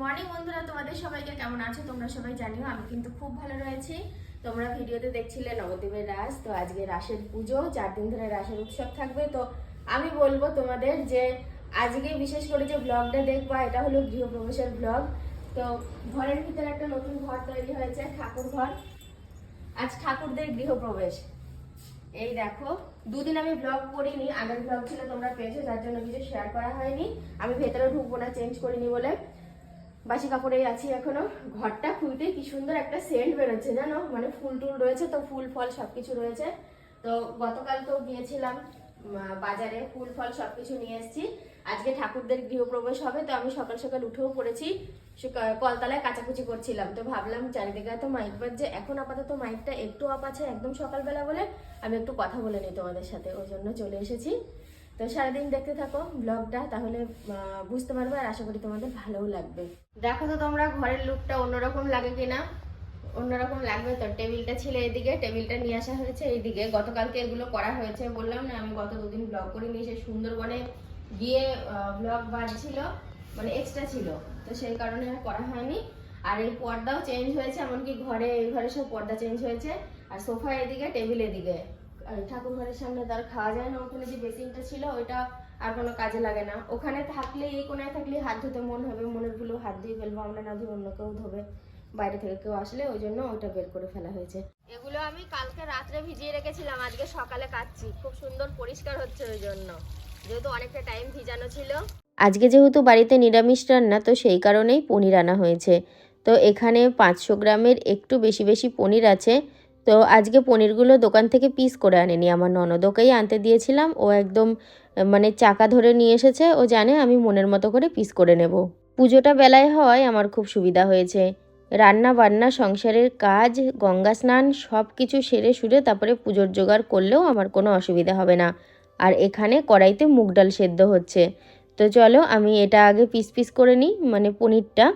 Morning বন্ধুরা, তোমাদের সবাইকে কেমন আছো? তোমরা সবাই জানিও আমি কিন্তু খুব ভালো রয়েছি। তোমরা ভিডিওতে দেখছিলে নবদ্বীপের রাস, তো আজকে রাসের পুজো, চার দিন ধরে রাসের উৎসব থাকবে। তো আমি বলব তোমাদের যে আজকে বিশেষ করে যে ব্লগটা দেখবা, এটা হলো গৃহপ্রবেশের ব্লগ তো ঘরের ভিতরে একটা নতুন ঘর তৈরি হয়েছে, ঠাকুর ঘর। আজ ঠাকুরদের গৃহপ্রবেশ। এই দেখো, দুদিন আমি ব্লগ করিনি, আগের ব্লগ ছিল তোমরা পেয়েছ, যার জন্য কিছু শেয়ার করা হয়নি। আমি ভেতরে ঢুকবো না চেঞ্জ করিনি বলে। বাসি কাপড়েই আছি এখনও। ঘরটা খুলতে কি সুন্দর একটা সেন্ট বেরোচ্ছে, জানো? মানে ফুল টুল রয়েছে তো, ফুল, ফল সবকিছু রয়েছে। তো গতকাল তো গিয়েছিলাম বাজারে ফুল, ফল সবকিছু নিয়ে এসেছি। আজকে ঠাকুরদের গৃহপ্রবেশ হবে, তো আমি সকাল সকাল উঠেও পড়েছি কলতলায় কাচাকুচি করছিলাম। তো ভাবলাম চারিদিকে তো মাইক বাজছে, এখন আপাতত মাইকটা একটু আপ আছে একদম সকালবেলা বলে, আমি একটু কথা বলে নিই তোমাদের সাথে, ওই জন্য চলে এসেছি। তো সারাদিন দেখতে থাকো ব্লগটা তাহলে বুঝতে পারবে আর আশা করি তোমাদের ভালোও লাগবে। দেখো তো তোমরা ঘরের লুকটা অন্যরকম লাগে কিনা? অন্যরকম লাগবে তো? টেবিলটা ছিল এইদিকে টেবিলটা নিয়ে আসা হয়েছে এইদিকে। গতকালকে এগুলো করা হয়েছে। বললাম না, আমি গত দুদিন ব্লগ করে নিয়ে এসে সুন্দরবনে গিয়ে ব্লগ বাজছিল মানে এক্সট্রা ছিল। তো সেই কারণে আর করা হয়নি। আর এই পর্দাও চেঞ্জ হয়েছে, এমনকি ঘরে, এই ঘরে সব পর্দা চেঞ্জ হয়েছে। আর সোফা এদিকে, টেবিল এদিকে। ঠাকুর ঘরের সামনে তার খাওয়া যায় না। ওখানে যে বেসিনটা ছিল ওইটা আর কোনো কাজে লাগে না। ওখানে থাকলে এই কোনায় থাকলে হাত ধুতে মন হবে। মনের ভুলো হাত ধুয়ে ফেলব। আমরা না ধুয়ে অন্য কেউ ধোবে। বাইরে থেকে কেউ আসলে ওই জন্য ওইটা বের করে ফেলা হয়েছে। এগুলো আমি কালকে রাত্রে ভিজিয়ে রেখেছিলাম। আজকে সকালে কাচ্ছি খুব সুন্দর পরিষ্কার হচ্ছে ওই জন্য। যেহেতু অনেকটা টাইম ভিজানো ছিল। আজকে যেহেতু বাড়িতে নিরামিষ রান্না তো সেই কারণেই পনির আনা হয়েছে। তো এখানে পাঁচশো গ্রামের একটু বেশি বেশি পনির আছে। তো আজকে পনিরগুলো দোকান থেকে পিস করে আনেনি। আমার ননদকেই আনতে দিয়েছিলাম। ও একদম মানে চাকা ধরে নিয়ে এসেছে। ও জানে আমি মনের মতো করে পিস করে নেব। পুজোটা বেলায় হওয়ায় আমার খুব সুবিধা হয়েছে। রান্না বান্না, সংসারের কাজ, গঙ্গা স্নান সব কিছু সেরে সুরে তারপরে পুজোর জোগাড় করলেও আমার কোনো অসুবিধা হবে না। আর এখানে কড়াইতে মুগ ডাল সেদ্ধ হচ্ছে। তো চলো আমি এটা আগে পিস পিস করে নিই মানে পনিরটা।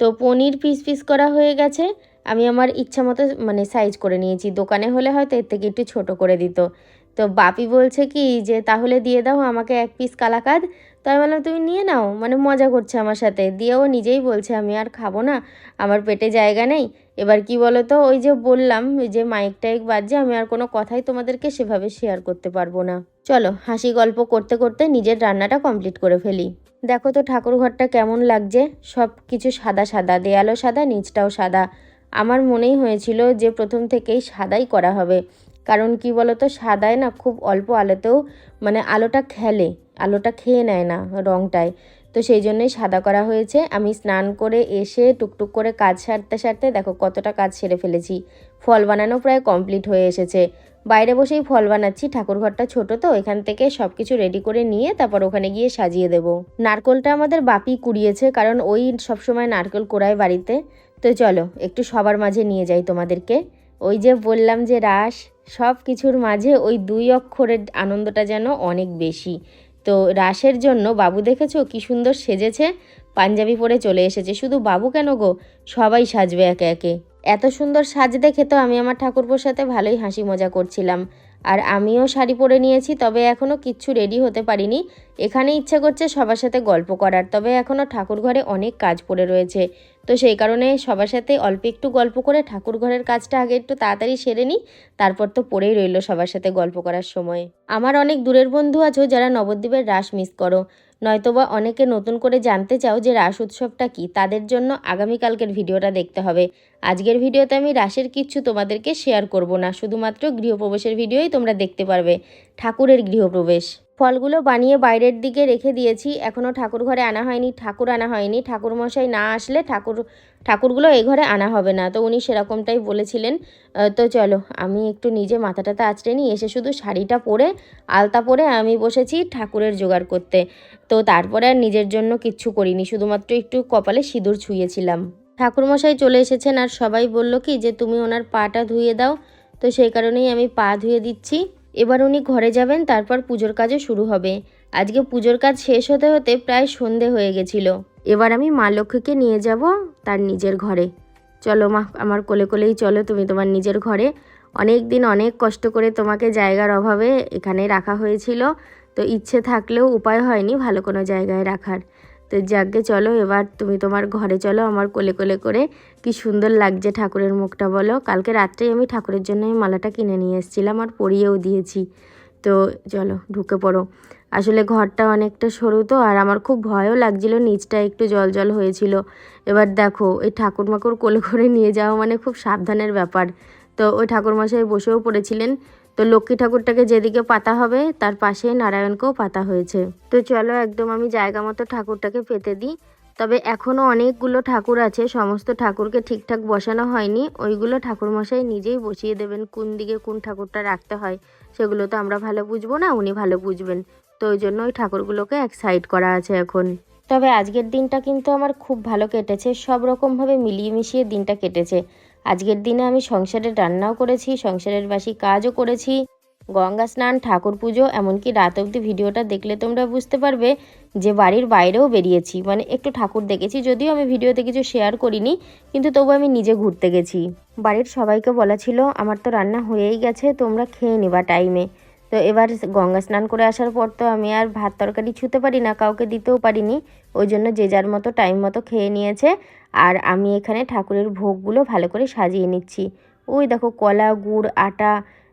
তো পনির পিস পিস করা হয়ে গেছে। আমি আমার ইচ্ছা মতো মানে সাইজ করে নিয়েছি। দোকানে হলে হয়তো এর থেকে একটু ছোট করে দিত। তো বাপি বলছে কি যে, তাহলে দিয়ে দাও আমাকে এক পিস কালাকাদ। তো আমি বললাম, তুমি নিয়ে নাও মানে মজা করছে আমার সাথে। দিয়েও নিজেই বলছে, আমি আর খাব না, আমার পেটে জায়গা নেই। এবার কি বলো তো ওই যে বললাম যে মাইক টাইক বাজছে, আমি আর কোনো কথাই তোমাদেরকে সেভাবে শেয়ার করতে পারব না। চলো, হাসি গল্প করতে করতে নিজের রান্নাটা কমপ্লিট করে ফেলি। দেখো তো ঠাকুর ঘরটা কেমন লাগছে? সব কিছু সাদা সাদা, দেয়ালও সাদা, নিচটাও সাদা। আমার মনেই হয়েছিল যে প্রথম থেকেই সাদাই করা হবে। কারণ কি বলতো, সাদায় না খুব অল্প আলোতেও মানে আলোটা খেলে, আলোটা খেয়ে নেয় না রংটায়। তো সেই জন্যই সাদা করা হয়েছে। আমি স্নান করে এসে টুকটুক করে কাজ সারতে সারতে দেখো কতটা কাজ সেরে ফেলেছি। ফল বানানো প্রায় কমপ্লিট হয়ে এসেছে। বাইরে বসেই ফল বানাচ্ছি। ঠাকুর ঘরটা ছোট তো, এখান থেকে সব কিছু রেডি করে নিয়ে তারপর ওখানে গিয়ে সাজিয়ে দেব। নারকোলটা আমাদের বাপি কুড়িয়েছে, কারণ ওই সবসময় নারকেল কোড়ায় বাড়িতে। তো চলো, একটু সবার মাঝে নিয়ে যাই তোমাদেরকে। ওই যে বললাম যে রাস সব কিছুর মাঝে ওই দুই অক্ষরের আনন্দটা যেন অনেক বেশি। তো রাসের জন্য, বাবু দেখেছ কি সুন্দর সেজেছে? পাঞ্জাবি পরে চলে এসেছে। শুধু বাবু কেন গো? সবাই সাজবে একে একে। এত সুন্দর সাজ দেখে তো আমি আমার ঠাকুরপোর সাথে ভালোই হাসি মজা করছিলাম। আর আমিও শাড়ি পরে নিয়েছি, তবে এখনও কিচ্ছু রেডি হতে পারিনি। এখানে ইচ্ছে করছে সবার সাথে গল্প করার, তবে এখনও ঠাকুর ঘরে অনেক কাজ পড়ে রয়েছে। তো সেই কারণে সবার সাথে অল্প একটু গল্প করে ঠাকুর ঘরের কাজটা আগে একটু তাড়াতাড়ি সেরে নিই, তারপর তো পড়েই রইল সবার সাথে গল্প করার সময়। আমার অনেক দূরের বন্ধু আছো যারা নবদ্বীপের রাস মিস করো। নয়তোবা অনেকে নতুন করে জানতে চাও যে রাস উৎসবটা কী, তাদের জন্য আগামীকালকের ভিডিওটা দেখতে হবে। আজকের ভিডিওতে আমি রাসের কিচ্ছু তোমাদেরকে শেয়ার করব না, শুধুমাত্র গৃহপ্রবেশের ভিডিওই তোমরা দেখতে পারবে। ঠাকুরের গৃহপ্রবেশ। ফলগুলো বানিয়ে বাইরের দিকে রেখে দিয়েছি। এখনও ঠাকুর ঘরে আনা হয়নি, ঠাকুর আনা হয়নি। ঠাকুর মশাই না আসলে ঠাকুর, ঠাকুরগুলো এই ঘরে আনা হবে না। তো উনি সেরকমটাই বলেছিলেন। তো চলো, আমি একটু নিজে মাথাটাতে আঁচড়ে নিই। এসে শুধু শাড়িটা পরে, আলতা পরে আমি বসেছি ঠাকুরের জোগাড় করতে। তো তারপরে আর নিজের জন্য কিচ্ছু করিনি, শুধুমাত্র একটু কপালে সিঁদুর ছুঁয়েছিলাম। ঠাকুরমশাই চলে এসেছেন আর সবাই বলল কি যে, তুমি ওনার পাটা ধুয়ে দাও। তো সেই কারণেই আমি পা ধুয়ে দিচ্ছি। এবার উনি ঘরে যাবেন, তারপর পুজোর কাজও শুরু হবে। আজকে পুজোর কাজ শেষ হতে হতে প্রায় সন্ধে হয়ে গেছিল। এবার আমি মা লক্ষ্মীকে নিয়ে যাব তার নিজের ঘরে। চলো মা, আমার কোলে কোলেই চলো, তুমি তোমার নিজের ঘরে। অনেক দিন অনেক কষ্ট করে তোমাকে জায়গার অভাবে এখানে রাখা হয়েছিল, তো ইচ্ছে থাকলেও উপায় হয়নি ভালো কোনো জায়গায় রাখার। তো যাকে চলো, এবার তুমি তোমার ঘরে চলো, আমার কোলে কোলে করে কি সুন্দর লাগছে ঠাকুরের মুখটা বলো। কালকে রাত্রেই আমি ঠাকুরের জন্য এই মালাটা কিনে নিয়ে এসেছিলাম আর পরিয়েও দিয়েছি। তো চলো, ঢুকে পড়ো। আসলে ঘরটা অনেকটা সরু তো, আর আমার খুব ভয়ও লাগছিল নিচটা একটু জল জল হয়েছিল। এবার দেখো, এই ঠাকুর মাকুর কোলে করে নিয়ে যাওয়া মানে খুব সাবধানের ব্যাপার। তো ওই ঠাকুরমশাই বসেও পড়েছিলেন তো লক্ষ্মী ঠাকুরটাকে যেদিকে পাতা হবে, তার পাশে নারায়ণকেও পাতা হয়েছে। তো চলো একদম আমি জায়গা মতো ঠাকুরটাকে পেতে দিই। তবে এখনও অনেকগুলো ঠাকুর আছে, সমস্ত ঠাকুরকে ঠিকঠাক বসানো হয়নি। ওইগুলো ঠাকুরমশাই নিজেই বসিয়ে দেবেন, কোন দিকে কোন ঠাকুরটা রাখতে হয়, সেগুলো তো আমরা ভালো বুঝব না, উনি ভালো বুঝবেন। তো ওই জন্য ওই ঠাকুরগুলোকে এক সাইড করা আছে এখন। তবে আজকের দিনটা কিন্তু আমার খুব ভালো কেটেছে, সব রকমভাবে মিলিয়ে মিশিয়ে দিনটা কেটেছে। আজকের দিনে আমি সংসারের রান্নাও করেছি, সংসারের বাসি কাজও করেছি, গঙ্গা স্নান, ঠাকুর পুজো, এমনকি রাত অবধি ভিডিওটা দেখলে তোমরা বুঝতে পারবে যে বাড়ির বাইরেও বেরিয়েছি। মানে একটু ঠাকুর দেখেছি, যদিও আমি ভিডিওতে কিছু শেয়ার করিনি, কিন্তু তবু আমি নিজে ঘুরতে গেছি। বাড়ির সবাইকে বলা ছিল, আমার তো রান্না হয়েই গেছে, তোমরা খেয়ে নিবা টাইমে তো এবার গঙ্গা স্নান করে আসার পর তো আমি আর ভাত তরকারি ছুতে পারি না, কাউকে দিতেও পারিনি। ওই জন্য যে যার মতো টাইম মতো খেয়ে নিয়েছে। আর আমি এখানে ঠাকুরের ভোগগুলো ভালো করে সাজিয়ে নিচ্ছি। ওই দেখো কলা, গুড়, আটা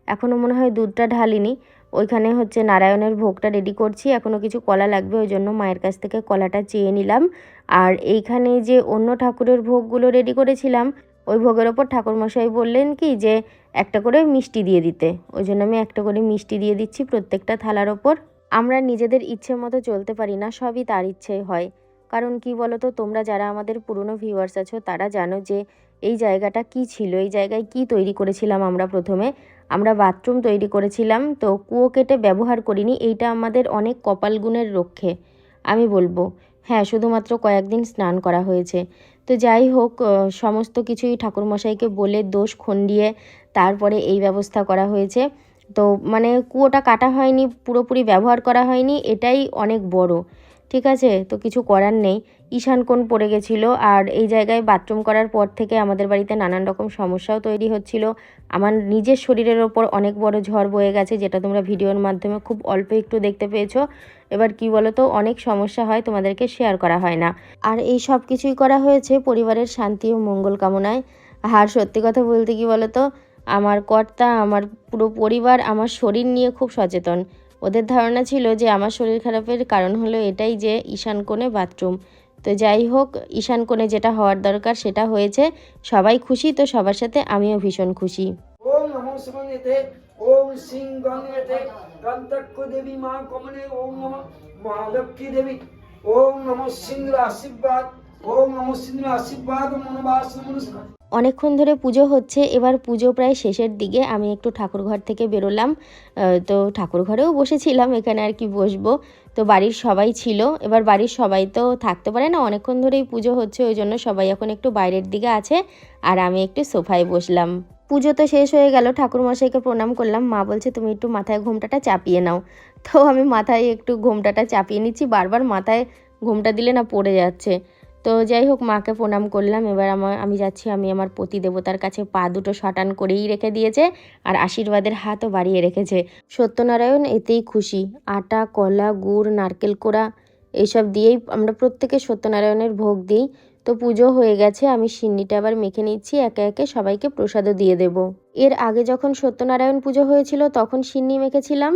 এখনও মনে হয় দুধটা ঢালিনি। ওইখানে হচ্ছে নারায়ণের ভোগটা রেডি করছি এখনও কিছু কলা লাগবে, ওই জন্য মায়ের কাছ থেকে কলাটা চেয়ে নিলাম। আর এইখানে যে অন্য ঠাকুরের ভোগগুলো রেডি করেছিলাম ওই ভোগের ওপর ঠাকুরমশাই বললেন কি যে একটা করে মিষ্টি দিয়ে দিতে। ওই জন্য আমি একটা করে মিষ্টি দিয়ে দিচ্ছি প্রত্যেকটা থালার ওপর। আমরা নিজেদের ইচ্ছে মতো চলতে পারি না, সবই তার ইচ্ছে হয়। কারণ কি বলো তো তোমরা যারা আমাদের পুরনো ভিউয়ার্স আছো, তারা জানো যে এই জায়গাটা কি ছিল, এই জায়গায় কি তৈরি করেছিলাম আমরা প্রথমে। আমরা বাথরুম তৈরি করেছিলাম, তো কুয়ো কেটে ব্যবহার করিনি, এইটা আমাদের অনেক কপাল গুণের রক্ষে। আমি বলব হ্যাঁ শুধুমাত্র কয়েকদিন স্নান করা হয়েছে। তো যাই হোক সমস্ত কিছুই ঠাকুরমশাইকে বলে দোষ খণ্ডিয়ে তারপরে এই ব্যবস্থা করা হয়েছে। তো মানে কুয়োটা কাটা হয়নি, পুরোপুরি ব্যবহার করা হয়নি, এটাই অনেক বড়। ঠিক আছে? তো কিছু করার নেই। ঈশান কোণ পড়ে গেছিল আর এই জায়গায় বাথরুম করার পর থেকে আমাদের বাড়িতে নানান রকম সমস্যাও তৈরি হচ্ছিল। আমার নিজের শরীরের ওপর অনেক বড় ঝড় বয়ে গেছে, যেটা তোমরা ভিডিওর মাধ্যমে খুব অল্প একটু দেখতে পেয়েছ। এবার কি বলো তো অনেক সমস্যা হয়, তোমাদেরকে শেয়ার করা হয় না। আর এই সব কিছুই করা হয়েছে পরিবারের শান্তি ও মঙ্গল কামনায়। আর সত্যি কথা বলতে কি বলো তো আমার কর্তা, আমার পুরো পরিবার, আমার শরীর নিয়ে খুব সচেতন। ওদের ধারণা ছিল যে আমার শরীর খারাপের কারণ হলো এটাই যে ঈশান কোণে বাথরুম তো যাই হোক, ঈশান কোণে যেটা হওয়ার দরকার সেটা হয়েছে। সবাই খুশি, তো সবার সাথে আমিও ভীষণ খুশি। ওম সিং দেবী মা ওম দেবী ওম আশীর্বাদ ওম আশীর্বাদ অনেকক্ষণ ধরে পুজো হচ্ছে, এবার পুজো প্রায় শেষের দিকে। আমি একটু ঠাকুরঘর থেকে বেরোলাম। তো ঠাকুরঘরেও বসেছিলাম, এখানে আর কি বসবো। তো বাড়ির সবাই ছিল। এবার বাড়ির সবাই তো থাকতে পারে না, অনেকক্ষণ ধরেই পুজো হচ্ছে, ওই জন্য সবাই এখন একটু বাইরের দিকে আছে আর আমি একটু সোফায় বসলাম। পুজো তো শেষ হয়ে গেল, ঠাকুরমশাইকে প্রণাম করলাম। মা বলছে, তুমি একটু মাথায় ঘোমটাটা চাপিয়ে নাও। তো আমি মাথায় একটু ঘোমটাটা চাপিয়ে নিচ্ছি। বারবার মাথায় ঘোমটা দিলে না পড়ে যাচ্ছে। তো যাই হোক, মাকে প্রণাম করলাম। এবার আমার আমি যাচ্ছি, আমি আমার পতি দেবতার কাছে পা দুটো শটান করেই রেখে দিয়েছে আর আশীর্বাদের হাতও বাড়িয়ে রেখেছে। সত্যনারায়ণ এতেই খুশি। আটা, কলা, গুড়, নারকেল কোড়া এইসব দিয়েই আমরা প্রত্যেকে সত্যনারায়ণের ভোগ দিই। তো পুজো হয়ে গেছে, আমি সিন্নিটা আবার মেখে নিচ্ছি, একে একে সবাইকে প্রসাদও দিয়ে দেব। এর আগে যখন সত্যনারায়ণ পুজো হয়েছিল, তখন সিন্নি মেখেছিলাম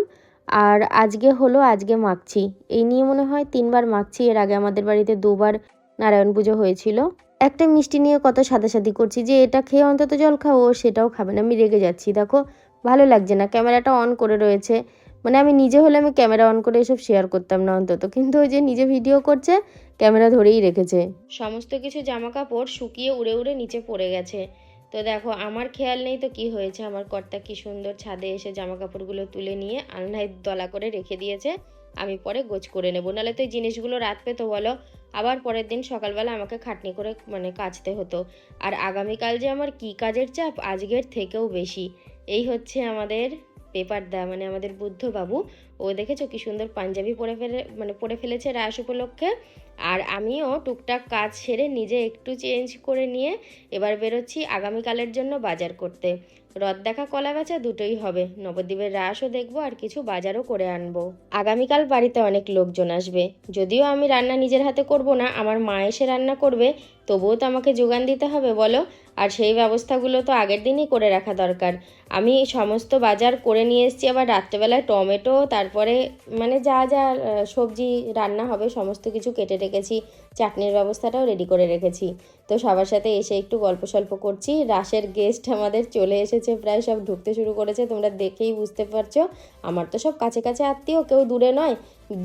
আর আজকে হলো, আজকে মাখছি। এই নিয়ে মনে হয় তিনবার মাখছি, এর আগে আমাদের বাড়িতে দুবার নারায়ণ পুজো হয়েছিল। একটা মিষ্টি নিয়ে কত সাদাসাদি করছি যে এটা খেয়ে অন্তত জল খাও, ও সেটাও খাবে না। আমি রেগে যাচ্ছি। দেখো, ভালো লাগছে না। ক্যামেরাটা অন করে রয়েছে। মানে আমি নিজে হলে আমি ক্যামেরা অন করে এসব শেয়ার করতাম না অন্তত। কিন্তু ওই যে নিজে ভিডিও করছে, ক্যামেরা ধরেই রেখেছে। সমস্ত কিছু জামা কাপড় শুকিয়ে উড়ে উড়ে নিচে পড়ে গেছে। তো দেখো, আমার খেয়াল নেই তো কি হয়েছে। আমার কর্তা কি সুন্দর ছাদে এসে জামা কাপড়গুলো তুলে নিয়ে আলনায় দলা করে রেখে দিয়েছে। আমি পরে গোছ করে নেব। নাহলে তো এই জিনিসগুলো রাত তো বলো আবার পরের দিন সকালবেলা আমাকে খাটনি করে মানে কাচতে হতো। আর আগামীকাল যে আমার কি কাজের চাপ, আজকের থেকেও বেশি। এই হচ্ছে আমাদের পেপার দা মানে আমাদের বুদ্ধবাবু। ও দেখেছ কি সুন্দর পাঞ্জাবি পরে ফেলে মানে পরে ফেলেছে রাস উপলক্ষে। আর আমিও টুকটাক কাজ সেরে নিজে একটু চেঞ্জ করে নিয়ে এবার বেরোচ্ছি আগামীকালের জন্য বাজার করতে। রদ দেখা, কলা বেচা দুটোই হবে। নবদ্বীপের রাসও দেখব আর কিছু বাজারও করে আনব। আগামীকাল বাড়িতে অনেক লোকজন আসবে। যদিও আমি রান্না নিজের হাতে করব না, আমার মা এসে রান্না করবে, তবুও তো আমাকে যোগান দিতে হবে, বলো। আর সেই ব্যবস্থাগুলো তো আগের দিনই করে রাখা দরকার। আমি সমস্ত বাজার করে নিয়ে এসেছি, আবার রাত্রেবেলায় টমেটো, তারপরে মানে যা যা সবজি রান্না হবে সমস্ত কিছু কেটে রেখেছি, চাটনির ব্যবস্থাটাও রেডি করে রেখেছি। তো সবার সাথে এসে একটু গল্প সল্প করছি রাসের গেস্ট আমাদের চলে এসেছে, প্রায় সব ঢুকতে শুরু করেছে, তোমরা দেখেই বুঝতে পারছ। আমার তো সব কাছে কাছে আত্মীয়, কেউ দূরে নয়,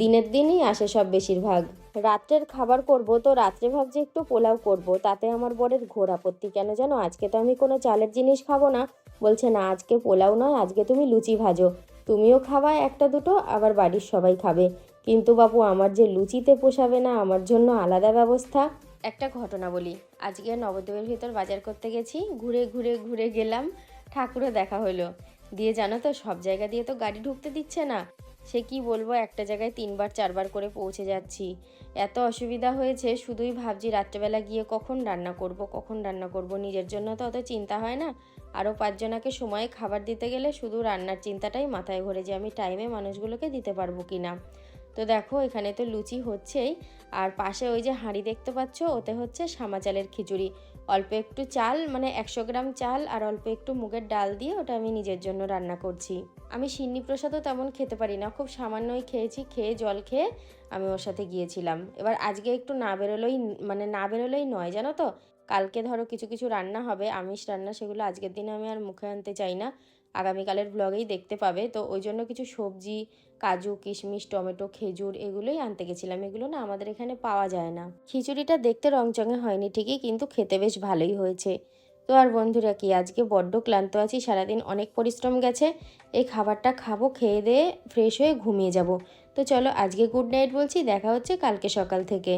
দিনের দিনই আসে সব বেশিরভাগ। রাত্রের খাবার করব, তো রাত্রে ভাবছি একটু পোলাও করব, তাতে আমার বরের ঘোর আপত্তি। কেন জানো, আজকে তো আমি কোনো চালের জিনিস খাব না। বলছে, না, আজকে পোলাও নয়, আজকে তুমি লুচি ভাজো। তুমিও খাওয়া একটা দুটো, আবার বাড়ির সবাই খাবে। কিন্তু বাবু, আমার যে লুচিতে পোষাবে না, আমার জন্য আলাদা ব্যবস্থা। একটা ঘটনা বলি। আজকে নবদ্বীপের ভিতর বাজার করতে গেছি, ঘুরে ঘুরে ঘুরে গেলাম, ঠাকুরও দেখা হলো। দিয়ে জানো তো, সব জায়গা দিয়ে তো গাড়ি ঢুকতে দিচ্ছে না। সে কি বলব, একটা জায়গায় তিনবার, চারবার করে পৌঁছে যাচ্ছি। এত অসুবিধা হয়েছে, শুধুই ভাবছি রাত্রেবেলা গিয়ে কখন রান্না করব, কখন রান্না করব। নিজের জন্য তো অত চিন্তা হয় না। আরও পাঁচজনাকে সময়ে খাবার দিতে গেলে শুধু রান্নার চিন্তাটাই মাথায় ঘোরে যে আমি টাইমে মানুষগুলোকে দিতে পারব কি না তো দেখো, এখানে তো লুচি হচ্ছেই। আর পাশে ওই যে হাঁড়ি দেখতে পাচ্ছ, ওতে হচ্ছে সামা চালের খিচুড়ি। অল্প একটু চাল মানে একশো গ্রাম চাল আর অল্প একটু মুগের ডাল দিয়ে ওটা আমি নিজের জন্য রান্না করছি। আমি সিন্নি প্রসাদও তেমন খেতে পারি না, খুব সামান্যই খেয়েছি, খেয়ে জল খেয়ে আমি ওর সাথে গিয়েছিলাম। এবার আজকে একটু না বেরোলেই মানে না বেরোলেই নয়, জানো তো? কালকে ধরো কিছু কিছু রান্না হবে, আমিষ রান্না, সেগুলো আজকের দিনে আমি আর মুখে আনতে চাই না। আগামীকালের ব্লগেই দেখতে পাবে। তো ওই জন্য কিছু সবজি, কাজু, কিশমিশ, টমেটো, খেজুর এগুলোই আনতে গেছিলাম। এগুলো না আমাদের এখানে পাওয়া যায় না। খিচুড়িটা দেখতে রংচঙে হয়নি ঠিকই, কিন্তু খেতে বেশ ভালোই হয়েছে। তো আর বন্ধুরা কি, আজকে বড্ড ক্লান্ত আছি, সারাদিন অনেক পরিশ্রম গেছে। এই খাবারটা খাব, খেয়ে দিয়ে ফ্রেশ হয়ে ঘুমিয়ে যাব। তো চলো আজকে গুড নাইট বলছি, দেখা হচ্ছে কালকে সকাল থেকে।